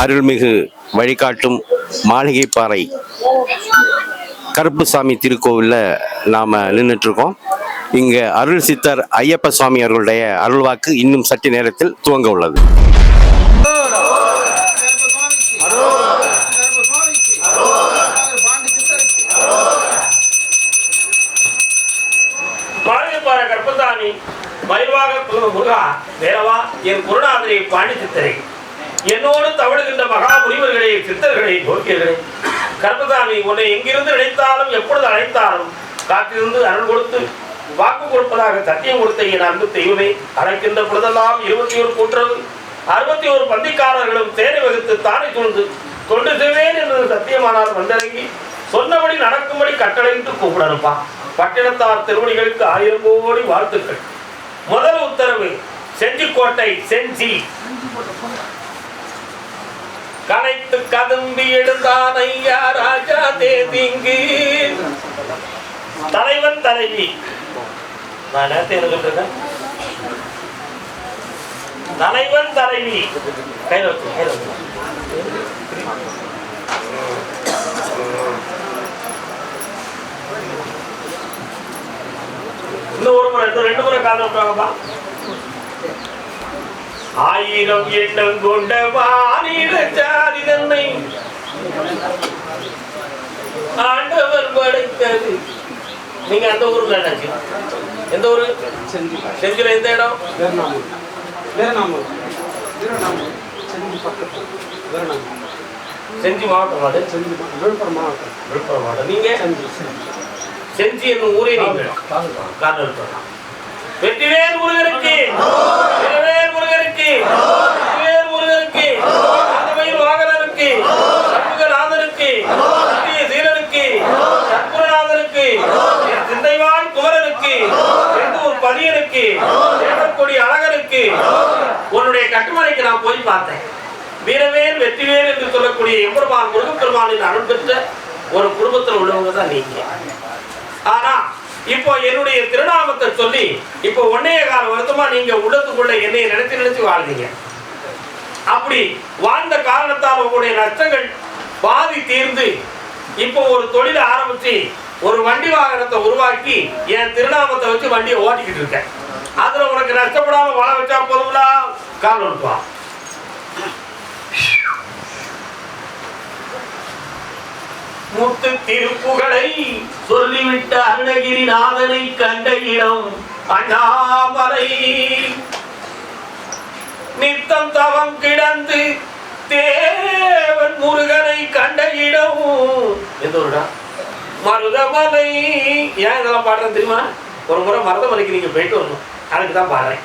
அருள்மிகு வழிகாட்டும் மாளிகைப்பாறை கருப்புசாமி திருக்கோவிலில் நாம் நின்றுட்டுருக்கோம் இங்கே அருள் சித்தர் ஐயப்ப சுவாமி அவர்களுடைய அருள்வாக்கு இன்னும் சற்று நேரத்தில் துவங்க உள்ளது. மாளிகைப்பாறை மயில்வாக முருகா வேறவா என் குருநாதரை பாண்டி சித்தரை என்னோடு தவழுகின்ற மகா முனிவர்களே சித்தர்களை போக்கியர்களே கருப்பதாமி உன்னை எங்கிருந்து நினைத்தாலும் எப்பொழுது அழைத்தாலும் காத்திருந்து அருள் கொடுத்து வாக்கு கொடுப்பதாக சத்தியம் கொடுத்த என் அன்பு தெய்வமே அழைக்கின்ற பொழுதெல்லாம் இருபத்தி ஒரு கூற்றது அறுபத்தி ஒரு பந்திக்காரர்களும் சேனை வகுத்து தானே துணிந்து தொண்டு செய்வேன் என்று சத்தியமானால் வந்திறங்கி சொன்னபடி நடக்கும்படி கட்டளையிட்டு கூப்பிடணுப்பா பட்டினத்தார் திருவடிகளுக்கு ஆயிரம் கோடி வாழ்த்துக்கள். முதல் உத்தரவு செஞ்சிக்கோட்டை செஞ்சி. கனைத்து கதம்பி எழுந்தான் ஐயா ராஜா தேதிங்கு. தலைவன் தலைவி. நான் நேரத்தை என்ன தலைவன் தலைவி. கையில் வச்சு கையில் வச்சு. இன்னும் ஒரு முறை ரெண்டு முறை காதல் விட்டுவாங்கப்பா ஆயிரம் எண்ணம் கொண்ட வானிட சாதி தன்னை ஆண்டவர் படைத்தது. நீங்க அந்த ஊர்ல எந்த ஊரு? செஞ்சில எந்த இடம்? செஞ்சி மாவட்டம் அது செஞ்சி விழுப்புரம் மாவட்டம். விழுப்புரம் மாவட்டம். நீங்க? செஞ்சி செஞ்சி. என்னும் ஊரே நீங்க. வெற்றிவேல் பதியனுக்கு தேவற்கொடி அழகனுக்கு உன்னுடைய கட்டுமனைக்கு நான் போய் பார்த்தேன். வீரவேல் வெற்றிவேல் என்று சொல்லக்கூடிய எம்பெருமான் முருகப்பெருமானின் அருள் பெற்ற ஒரு குடும்பத்தில் உள்ளவங்க தான் நீங்க. ஆனா இப்போ என்னுடைய திருநாமத்தை சொல்லி இப்போ ஒன்னைய கால வருத்தமா நீங்க உள்ளத்துக்குள்ள என்னைய நினைச்சு நினைச்சு வாழ்ந்தீங்க. அப்படி வாழ்ந்த காரணத்தால் உங்களுடைய நஷ்டங்கள் பாதி தீர்ந்து இப்போ ஒரு தொழிலை ஆரம்பிச்சு ஒரு வண்டி வாகனத்தை உருவாக்கி என் திருநாமத்தை வச்சு வண்டியை ஓட்டிக்கிட்டு இருக்கேன். அதுல உனக்கு நஷ்டப்படாம வாழ வச்சா போதும்டா? கால் ஒழுப்பான் முத்து திருப்புகளை சொல்லிவிட்ட அருணகிரிநாதனை கண்ட இடம் அண்ணாமலை. நித்தம் தவம் கிடந்து தேவன் முருகனை கண்ட இடம். எந்த ஊருடா? மருதமலை. ஏன் இதெல்லாம் பாடுறேன் தெரியுமா? ஒரு முறை மருதமலைக்கு நீங்க போயிட்டு வரணும். அதுக்கு தான் பாடுறேன்.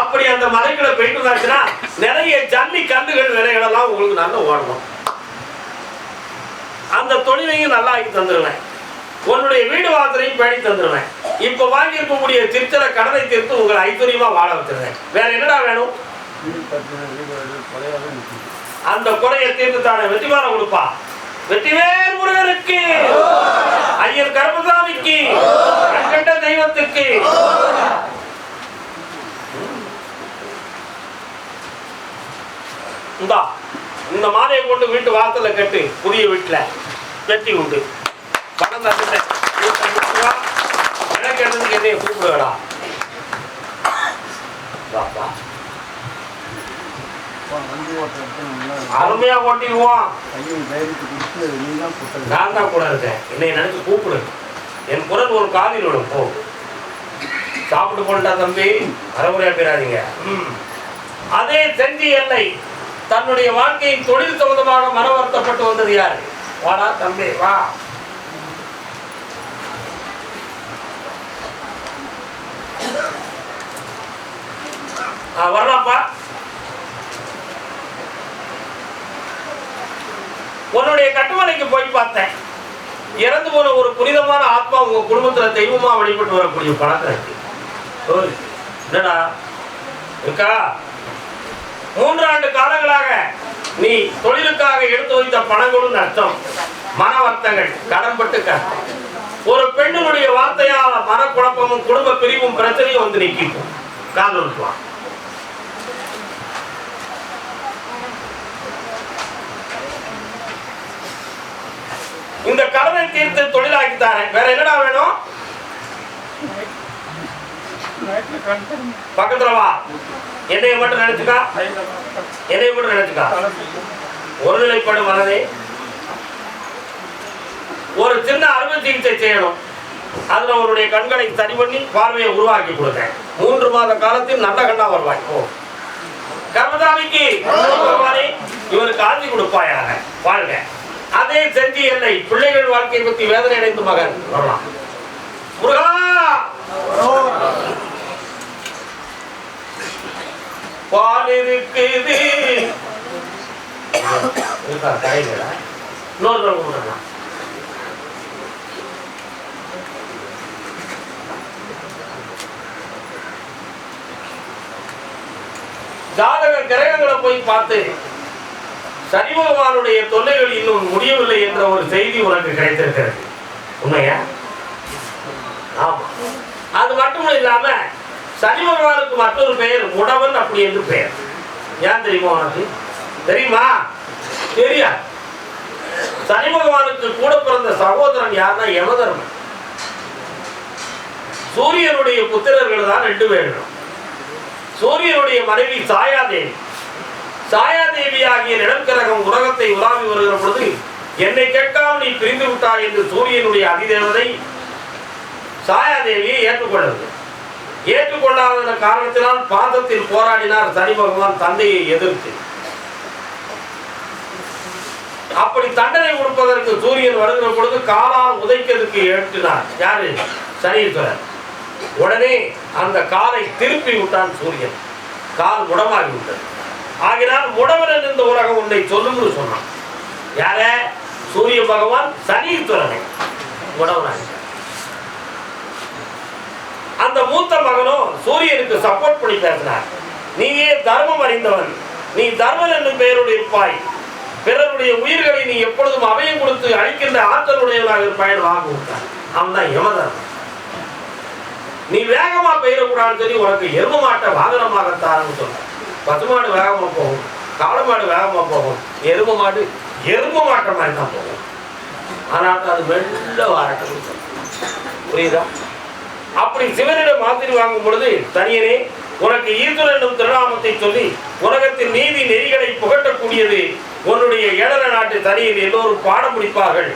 அப்படி அந்த மலைக்குள்ள போயிட்டு வந்தாச்சுன்னா நிறைய ஜல்லி கந்துகள் விலைகள் எல்லாம் உங்களுக்கு நல்ல ஓடணும். அந்த தொழிலையும் நல்லா ஆக்கி தந்துடுவேன் உன்னுடைய வீடு வாசலையும் பேணி தந்துடுவேன் இப்போ வாங்கி இருக்கக்கூடிய திருச்சல கடனை தீர்த்து உங்களை ஐஸ்வர்யமா வாழ வச்சிருவேன். வேற என்னடா வேணும்? அந்த குறையை தீர்த்து தானே வெற்றிமாற கொடுப்பா வெற்றிவேல் முருகனுக்கு. ஐயர் கருமசாமிக்கு. கண்கண்ட தெய்வத்துக்கு. இந்தா இந்த மாலையை கொண்டு வீட்டு வாசல்ல கட்டு. புதிய வீட்டுல வெட்டி உண்டு. பணம் தந்துட்டேன் இருபத்தஞ்சு ரூபா என்னைய கூப்பிடுவேடா வாப்பா. அருமையா ஓட்டிடுவான் நான் தான் கூட இருக்கேன். என்னை நினைச்சு கூப்பிடு. என் குரல் ஒரு காதில் விடும். போ. சாப்பிட்டு போட்டா தம்பி அறமுறையா பேராதீங்க ம். அதே செஞ்சி எல்லை. தன்னுடைய வாழ்க்கையின் தொழில் சம்பந்தமாக மன வருத்தப்பட்டு வந்தது யார்? வாடா தம்பி வா. ஆ, வரலாம்ப்பா உன்னுடைய கட்டுமனைக்கு போய் பார்த்தேன். இறந்து போன ஒரு புனிதமான ஆத்மா உங்க குடும்பத்துல தெய்வமா வழிபட்டு வரக்கூடிய பழக்கம் இருக்கு. என்னடா? இருக்கா மூன்றாண்டு காலங்களாக நீ தொழிலுக்காக எடுத்து வைத்த பணங்களும் நஷ்டம் மன வருத்தங்கள் கடன்பட்டு கஷ்டம் ஒரு பெண்ணினுடைய வார்த்தையால மனக்குழப்பமும் குடும்ப பிரிவும் பிரச்சனையும் வந்து நிற்கும் காதல் இந்த கடனை தீர்த்து தொழிலாக்கி தரேன். வேற என்னடா வேணும்? பக்கத்துல வா. என்னைய மட்டும் நினைச்சுக்கா. என்னைய மட்டும் நினைச்சுக்கா. ஒருநிலைப்படும் மனதே. ஒரு சின்ன அறுவை சிகிச்சை செய்யணும். அதுல அவருடைய கண்களை சரி பண்ணி பார்வையை உருவாக்கி கொடுத்தேன். மூன்று மாத காலத்தில் நல்ல கண்ணா வருவாய். ஓ கர்மதாமிக்கு இவருக்கு ஆட்சி கொடுப்பாயாக. வாழ்க. அதே செஞ்சு எல்லை. பிள்ளைகள் வாழ்க்கையை பத்தி வேதனை அடைந்து மகன். வரலாம். முருகா! பால் இருக்குது. இன்னொரு ஜாதக கிரகங்களை போய் பார்த்து சனி பகவானுடைய தொல்லைகள் இன்னும் முடியவில்லை என்ற ஒரு செய்தி உனக்கு கிடைத்திருக்கிறது. உண்மையா? ஆமா. அது மட்டும் இல்லாம சனி பகவானுக்கு மற்றொரு பெயர் உடவன் அப்படி என்று பெயர். ஏன் தெரியுமா உனக்கு? தெரியுமா? தெரியா சனி பகவானுக்கு கூட பிறந்த சகோதரன் யாருன்னா யமதர்மன். சூரியனுடைய புத்திரர்கள் தான் ரெண்டு பேரும். சூரியனுடைய மனைவி சாயாதேவி. சாயாதேவி ஆகிய நிலக்கிரகம் உலகத்தை உலாவி வருகிற பொழுது என்னை கேட்காமல் நீ பிரிந்து விட்டாய் என்று சூரியனுடைய அதிதேவதை சாயாதேவியை ஏற்றுக்கொண்டது. ஏற்றுக்கொள்ளாத காரணத்தினால் பாதத்தில் போராடினார் சனி பகவான் தந்தையை எதிர்த்து. அப்படி தண்டனை கொடுப்பதற்கு சூரியன் வருகிற பொழுது காலால் உதைக்கிறதுக்கு ஏற்றினார். யாரு? சனீஸ்வரர். உடனே அந்த காலை திருப்பி விட்டான் சூரியன். கால் உடமாகி விட்டது ஆகினால் உடவரன் இந்த உலகம் உன்னை சொல்லும்னு சொன்னான். யார? சூரிய பகவான் சனீஸ்வரனை. உடவனாக அந்த மூத்த மகனும் சூரியனுக்கு சப்போர்ட் பண்ணி பேசினார். நீயே தர்மம் அறிந்தவன். நீ தர்மன் என்னும் பெயருடைய இருப்பாய். பிறருடைய உயிர்களை நீ எப்பொழுதும் அவையும் கொடுத்து அழிக்கின்ற ஆற்றலுடையவனாக இருப்பாயன் வாங்க விட்டான் அவன் தான் யமதர்மன். நீ வேகமா பெயரக்கூடாதுன்னு சொல்லி உனக்கு எரும மாட்ட வாகனமாகத்தான் சொன்ன பசுமாடு வேகமாக போகும் காளை மாடு வேகமாக போகும் எரும மாடு எரும மாட்டை மாதிரி தான் போகும். ஆனால் அது மெல்ல வாரட்டும். புரியுதா? அப்படி சிவனிடம் மாதிரி வாங்கும் பொழுது தனியனே உனக்கு ஈஸ்வரன் என்னும் திருநாமத்தை சொல்லி உலகத்தின் நீதி நெறிகளை புகட்டக்கூடியது உன்னுடைய ஏழர நாட்டு தனியில் எல்லோரும் பாடம் முடிப்பார்கள்.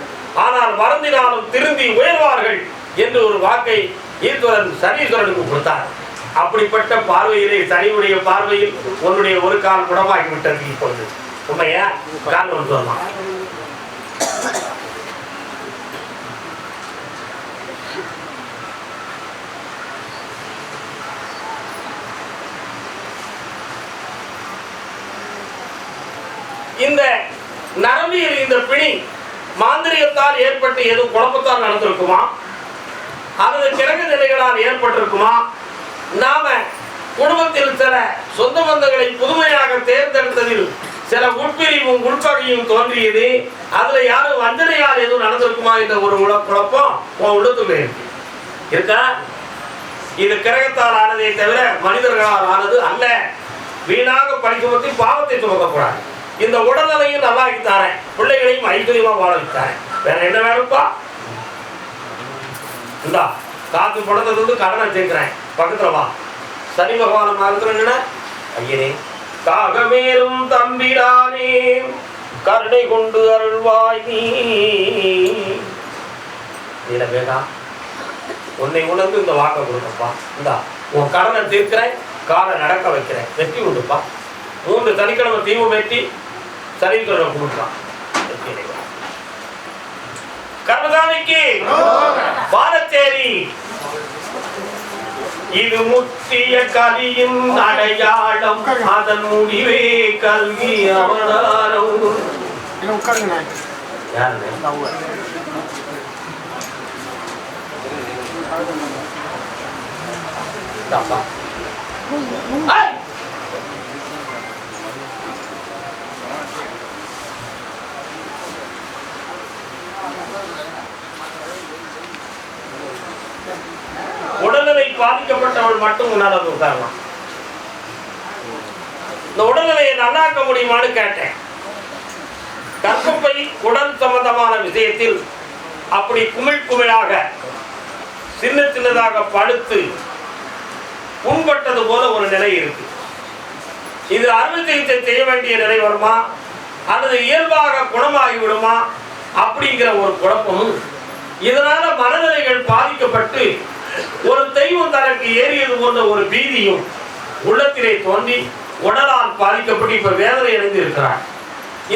ஆனால் மறந்தினாலும் திருந்தி உயர்வார்கள் என்று ஒரு வாக்கை ஈஸ்வரன் சனீஸ்வரனுக்கு கொடுத்தார். அப்படிப்பட்ட பார்வையிலே சனியுடைய பார்வையில் உன்னுடைய ஒரு கால் குணமாகி விட்டது இப்பொழுது. உண்மையா? கால் வந்து வரலாம் இந்த நரம்பியல் இந்த பிணி மாந்திரியத்தால் ஏற்பட்டு எதுவும் குழப்பத்தால் நடந்திருக்குமா? அல்லது கிரக நிலைகளால் ஏற்பட்டிருக்குமா? நாம குடும்பத்தில் சில சொந்த பந்தங்களை புதுமையாக தேர்ந்தெடுத்ததில் சில உட்பிரிவும் உள்பகையும் தோன்றியது அதுல யாரும் வஞ்சனையால் எதுவும் நடந்திருக்குமா என்ற ஒரு குழப்பம் உன் உள்ளத்துக்குள்ள இருக்கு. இருக்கா? இது கிரகத்தால் ஆனதே தவிர மனிதர்களால் ஆனது அல்ல. வீணாக பழி பாவத்தை துவக்கக்கூடாது இந்த உடல்நிலையும் நல்லா தாரேன் பிள்ளைகளையும் ஐக்கியமா வாழ வைத்தாரேன் வேற என்ன வேணும்ப்பா இந்தா காத்து பணத்தை வந்து கடனை சேர்க்கிறேன். பக்கத்துல வா. சனி பகவான மறந்துடுங்க ஐயனே காகமேரும் தம்பிரானே கருணை கொண்டு அருள்வாய் நீ. நீல வேகா உன்னை உணர்ந்து இந்த வாக்கை கொடுக்கப்பா இந்தா உன் கடனை தீர்க்கிறேன் காலை நடக்க வைக்கிறேன். வெற்றி உண்டுப்பா. மூன்று சனிக்கிழமை தீவு வெட்டி சனீஸ்வரனை கொடுக்கலாம் கர்மசாமிக்கு பாலச்சேரி இது முத்திய கலியின் அடையாளம். அதன் முடிவே கல்வி அவதாரம். உட்காருங்க. பாதிக்கப்பட்டவள் மட்டும் உன்னால் அது உட்காரலாம் இந்த உடல்நிலையை நல்லாக்க முடியுமான்னு கேட்டேன். கர்ப்பப்பை உடல் சம்பந்தமான விஷயத்தில் அப்படி குமிழ் குமிழாக சின்ன சின்னதாக படுத்து புண்பட்டது போல ஒரு நிலை இருக்கு. இது அறுவை சிகிச்சை செய்ய வேண்டிய நிலை வருமா? அல்லது இயல்பாக குணமாகி விடுமா? அப்படிங்கிற ஒரு குழப்பமும் இதனால மனநிலைகள் பாதிக்கப்பட்டு ஒரு தெய்வம் தனக்கு ஏறியது போன்ற ஒரு பீதியும் உள்ளத்திலே தோன்றி உடலால் பாதிக்கப்பட்டு இப்ப வேதனை அடைந்து இருக்கிறார்.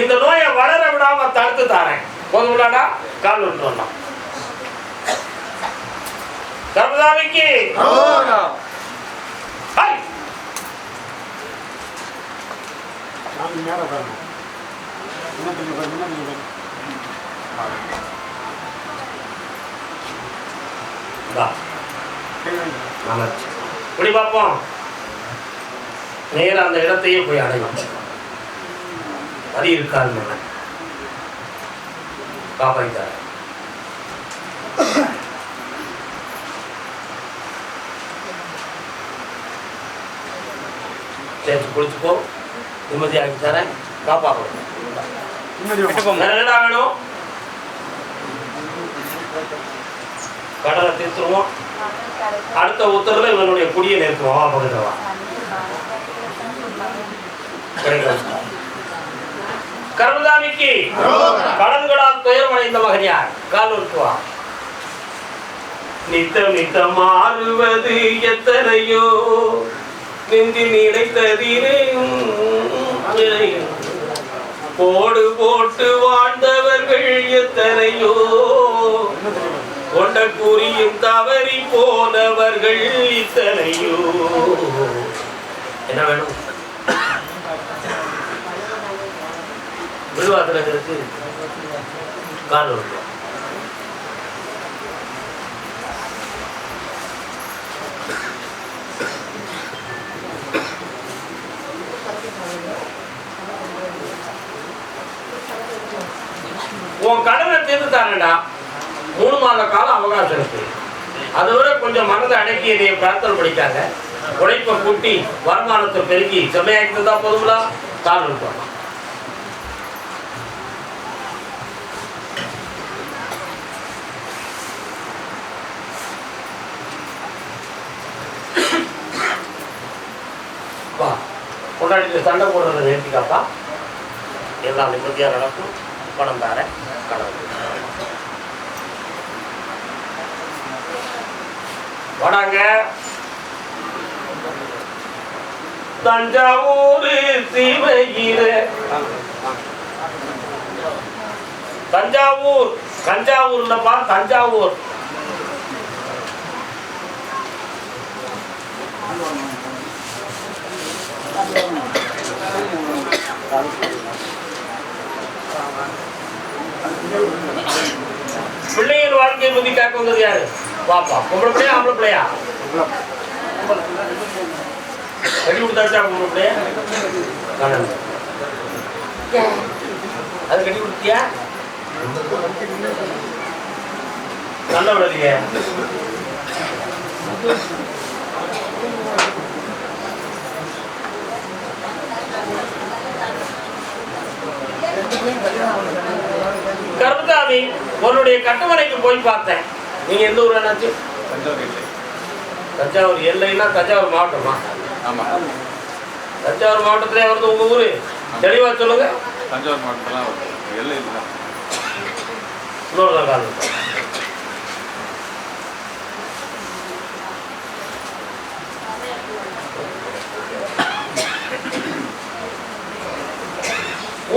இந்த நோயை வளர விடாம தடுத்து தாரேன். போதும்லாடா கால் விட்டு வரலாம் கர்மதாமிக்கு. சாமி மேலே வரணும் முன்னாடி வர முன்னாடி வர வா இப்படி பார்ப்போம். நேரா அந்த இடத்தையே போய் அடையும் வரி இருக்காது காப்பாய்த்தார் சேர்த்து குளிச்சுக்கோ. நிம்மதியாகி தரேன் காப்பாற்றணும் வேணும்? கடலை தீர்த்துருவோம். அடுத்த உத்தரவில் இவனுடைய குடியை நிறுத்துவோம். வா பக்கத்துல வா. கடன்களால் துயரமடைந்த மகன் யார்? கால் வா நித்தம் நித்தம் மாறுவது எத்தனையோ நெஞ்சில் நினைத்ததிலே போடு போட்டு வாழ்ந்தவர்கள் எத்தனையோ கொண்ட கூறியும் தவறி போனவர்கள் இத்தனையோ. என்ன வேணும்? விழுவாத்திரங்களுக்கு கால் விடுவோம் உன் கடனை தீர்த்து தானடா மூணு மாத காலம் அவகாசம் இருக்கு. அதை விட கொஞ்சம் மனதை அடக்கி என்னைய பிரார்த்தனை படிக்காங்க உழைப்பை கூட்டி வருமானத்தை பெருக்கி செம்மையாக்கி தான் போதுங்களா கால் இருப்பாங்க வா சண்டை போடுறதை நிறுத்திக்காப்பா. எல்லாம் நிம்மதியாக நடக்கும். பணம் தாரேன். கடவுள். வணங்க தஞ்சாவூர் சிவகிர தஞ்சாவூர் தஞ்சாவூர்லப்பா தஞ்சாவூர். பிள்ளைகள் வாழ்க்கையை பத்தி கேட்க வந்தது யாரு? வாப்பா. பொம்பளை பிள்ளையா ஆம்பளை பிள்ளையா? கட்டி கொடுத்தாச்சா பொம்பளை பிள்ளையா? அது கட்டி கொடுத்தியா? நல்ல விடலையே கருதாமி உன்னுடைய கட்டுமனைக்கு போய் பார்த்தேன். நீங்க எந்த ஊர் என்னாச்சு? தஞ்சாவூர் எல்லைன்னா தஞ்சாவூர் மாவட்டமா? ஆமாம் தஞ்சாவூர் மாவட்டத்திலே வருது உங்க ஊரு? தெளிவா சொல்லுங்க. தஞ்சாவூர் மாவட்டம்லாம் எல்லை இல்லை இன்னொரு காலம்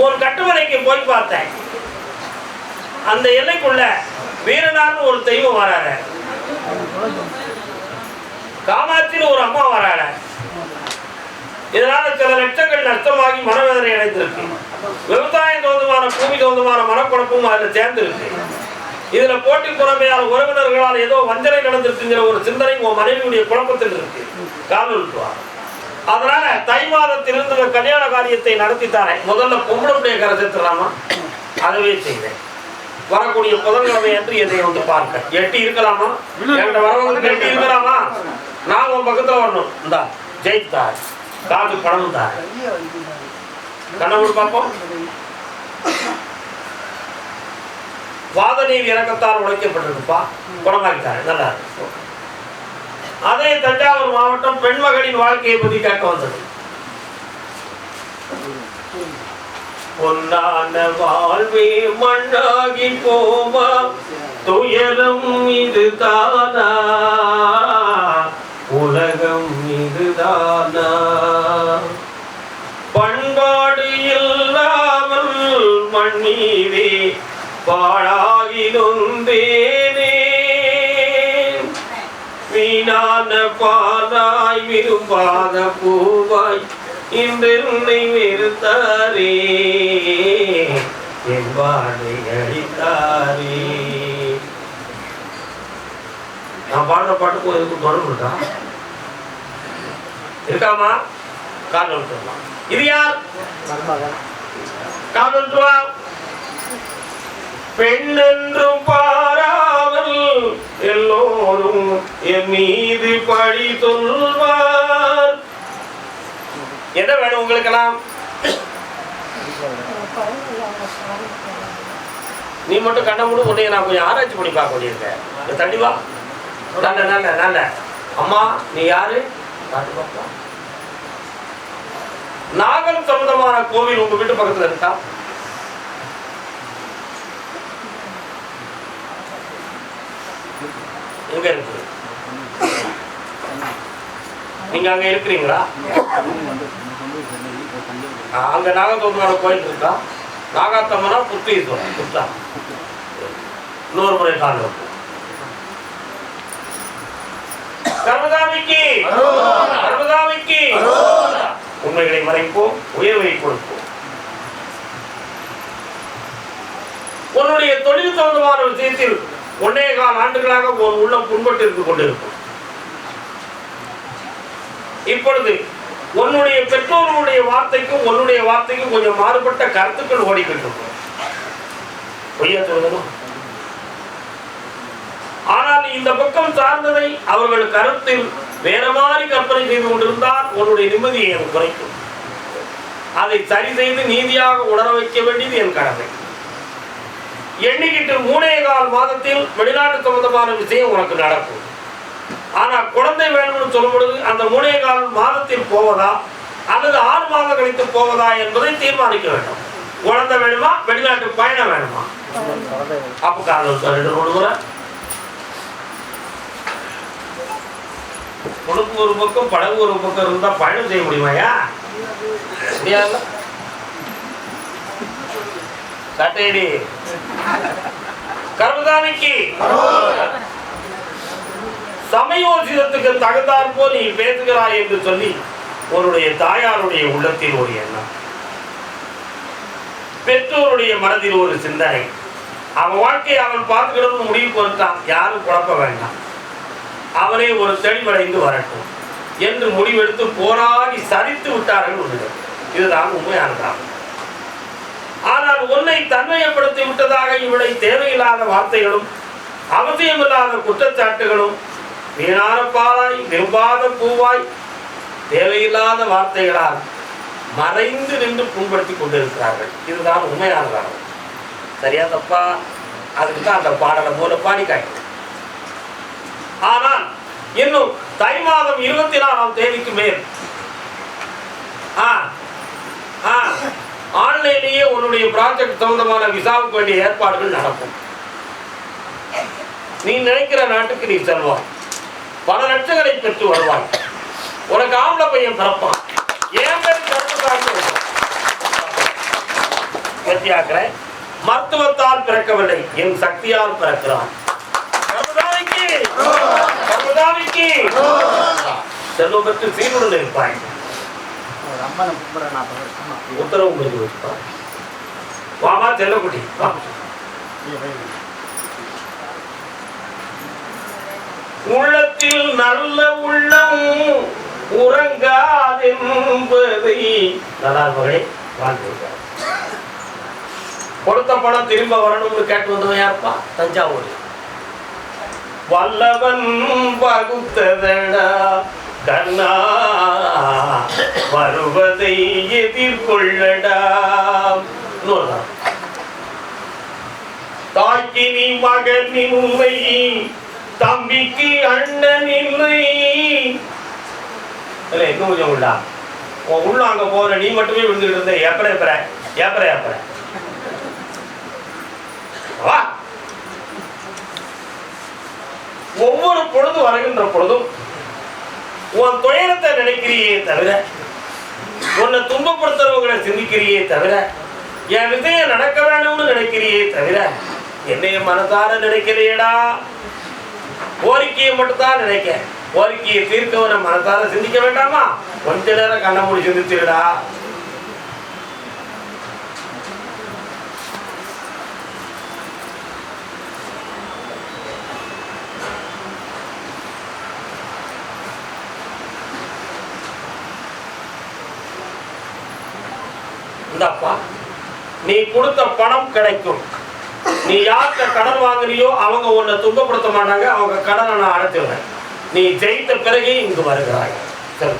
ஒரு கட்டுமனைக்கு போய் பார்த்தேன். அந்த எல்லைக்குள்ள வீரனார்னு ஒரு தெய்வம் வராரு காமாட்சின்னு ஒரு அம்மா வராரு இதனால சில லட்சங்கள் நஷ்டமாகி மனவேதனை அடைந்திருக்கு. விவசாயம் தோந்தமான பூமி தோந்தமான மனக்குழப்பமும் அதில் சேர்ந்திருக்கு. இதுல போட்டி புறமையால் உறவினர்களால் ஏதோ வஞ்சனை நடந்திருக்குங்கிற ஒரு சிந்தனை உன் மனைவியுடைய குழப்பத்தில் இருக்கு. காதல் அதனால தை மாதத்திலிருந்து இருந்த கல்யாண காரியத்தை நடத்தித்தானே முதல்ல பொம்பளுடைய கரை சேர்த்துலாமா அதுவே செய்தேன். வரக்கூடிய புதன்கிழமை என்று என்னை வந்து பார்க்க எட்டி இருக்கலாமா? என்கிட்ட வரவங்களுக்கு எட்டி இருக்கலாமா? நான் உன் பக்கத்தில் வரணும். இந்தா ஜெயித்தார் காது பணம் தார் கண்ணை பார்ப்போம். வாத நீர் இறக்கத்தால் உழைக்கப்பட்டிருக்குப்பா குணமாக்கிட்டாரு. நல்லா இருக்கு. அதே தஞ்சாவூர் மாவட்டம் பெண் மகளின் வாழ்க்கையை பற்றி கேட்க வந்தது. பொன்னான வாழ்வே மண்ணாகி போமா. துயரம் இதுதானா? உலகம் இதுதானா? பண்பாடு இல்லாமல் மண்ணீரே பாழாகி நொந்தேனே வீணான பாதாய் விரும்பாத பூவாய் இன்றென்னை வெறுத்தாரே. என் வாழை அழித்தாரே. நான் பாடுற பாட்டுக்கும் இதுக்கும் தொடர்பு இருக்கா? இருக்காமா? காரணம் சொல்லலாம் இது யார்? காரணம் சொல்லா பெண் என்றும் பாராமல் எல்லோரும் என் மீது பழி சொல்வார். என்ன வேணும் உங்களுக்கெல்லாம்? நீ மட்டும் கண்ண மூடு உன்னைய நான் கொஞ்சம் ஆராய்ச்சி பண்ணி பார்க்க வேண்டியிருக்கேன். இங்க நல்ல நல்ல நல்ல. அம்மா நீ யாரு? நாகல் சம்பந்தமான கோவில் உங்க வீட்டு பக்கத்துல இருக்கா? எங்க இருக்கு? நீங்க அங்க இருக்கிறீங்களா? அங்க நாகத்தோட்டமான கோயில் இருக்கா? நாகாத்தம்மனா புத்தி புத்தா. இன்னொரு முறை காலம் கர்மதாமிக்கு கர்மதாமிக்கு உண்மைகளை மறைப்போம் உயர்வை கொடுப்போம். உன்னுடைய தொழில் சம்பந்தமான விஷயத்தில் ஒன்னே கால் ஆண்டுகளாக உன் உள்ளம் புண்பட்டு இருந்து கொண்டிருக்கும். இப்பொழுது உன்னுடைய பெற்றோர்களுடைய வார்த்தைக்கும் உன்னுடைய வார்த்தைக்கும் கொஞ்சம் மாறுபட்ட கருத்துக்கள் ஓடிக்கிட்டு இருக்கும் பொய்யா ஆனால் இந்த பக்கம் சார்ந்ததை அவர்கள் கருத்தில் வேற மாதிரி கற்பனை செய்து கொண்டிருந்தால் உன்னுடைய நிம்மதியை அது குறைக்கும். அதை சரி செய்து நீதியாக உணர வைக்க வேண்டியது என் கடமை. எண்ணிக்கிட்டு மூணே கால் மாதத்தில் வெளிநாட்டு சம்பந்தமான விஷயம் உனக்கு நடக்கும். ஆனா குழந்தை வேணும்னு சொல்லும் பொழுது அந்த மூணே கால் மாதத்தில் போவதா அல்லது ஆறு மாதம் கழித்து போவதா என்பதை தீர்மானிக்க வேண்டும். குழந்தை வேணுமா? வெளிநாட்டு பயணம் வேணுமா? அப்ப காதல் சார் கொடுக்குறேன். மூணு ஒரு பக்கம் படகு ஒரு பக்கம் இருந்தா பயணம் செய்ய முடியுமாயா முடியாது கட்டையடி சமயோசிதத்துக்கு தகுந்தாற்போல் நீ பேசுகிறாய் என்று சொல்லி உன்னுடைய தாயாருடைய உள்ளத்தில் ஒரு எண்ணம். பெற்றோருடைய மனதில் ஒரு சிந்தனை. அவன் வாழ்க்கையை அவன் பார்த்துக்கிறது முடிவு பொறுத்தான் யாரும் குழப்ப வேண்டாம். அவனே ஒரு தெளிவடைந்து வரட்டும் என்று முடிவெடுத்து போராடி சரித்து விட்டார்கள் உன்னிடம். இதுதான் உண்மையானதான் ஆனால் உன்னை தன்மையப்படுத்தி விட்டதாக இவளை தேவையில்லாத வார்த்தைகளும் அவசியமில்லாத குற்றச்சாட்டுகளும் வீணான பாலாய் விரும்பாத பூவாய் தேவையில்லாத வார்த்தைகளால் மறைந்து நின்று புண்படுத்தி கொண்டிருக்கிறார்கள். இதுதான் உண்மையானதாகும் சரியா தப்பா? அதுக்கு தான் அந்த பாடலை போல பாடி காட்டு ஆனால் இன்னும் தை மாதம் இருபத்தி நாலாம் தேதிக்கு மேல் ஆ ஆ ஆன்லைன்லேயே உன்னுடைய ப்ராஜெக்ட் சம்பந்தமான விசாவுக்கு வேண்டிய ஏற்பாடுகள் நடக்கும். நீ நினைக்கிற நாட்டுக்கு நீ செல்வாய். பல லட்சங்களை பெற்று வருவாய் உனக்கு ஆம்பளை பையன் பிறப்பான். ஏன் பேர் கருப்புக்காரன்னு மருத்துவத்தால் பிறக்கவில்லை. என் சக்தியால் பிறக்கிறான். கர்மதாமிக்கு செல்வம் பெற்று சீருடன் இருப்பாய். உத்தரவு வாமா செல்லக்குட்டி வா நீ போய் உள்ளத்தில் நல்ல உள்ளம் உறங்காதென்பதை நல்லா மகளே வாழ்ந்துருக்கார் கொடுத்த பணம் திரும்ப வரணும்னு கேட்டு வந்தவன் யாருப்பா? தஞ்சாவூர். வல்லவன் பகுத்ததடா கண்ணா வருவதை எதிர்கொள்ளடா. இன்னொரு நாள். தாய்க்கு தம்பிக்கு அண்ணன் இல்லை. இன்னும் கொஞ்சம் உள்ளா உன் உள்ள அங்க போற நீ மட்டுமே விழுந்துட்டு இருந்த. ஏப்பற ஏப்பற ஏப்பற ஏப்பற வா. ஒவ்வொரு பொழுது வருகின்ற பொழுதும் உன் துயரத்தை நினைக்கிறியே தவிர உன்னை துன்பப்படுத்துறவங்களை சிந்திக்கிறியே தவிர என் விஜயம் நடக்க வேணும்னு நினைக்கிறியே தவிர என்னைய மனதார நினைக்கிறியடா கோரிக்கையை மட்டும் தான் நினைக்க. கோரிக்கையை தீர்க்கவன மனசால சிந்திக்க வேண்டாமா? கொஞ்ச நேரம் கண்ண மூடி சிந்திச்சுடா இந்தாப்பா நீ கொடுத்த பணம் கிடைக்கும். நீ யார்கிட்ட கடன் வாங்குனியோ அவங்க உன்னை துன்பப்படுத்த மாட்டாங்க அவங்க கடனை நான் அடைச்சிடுறேன். நீ ஜெயித்த பிறகு இங்கு வருகிறாய். சரி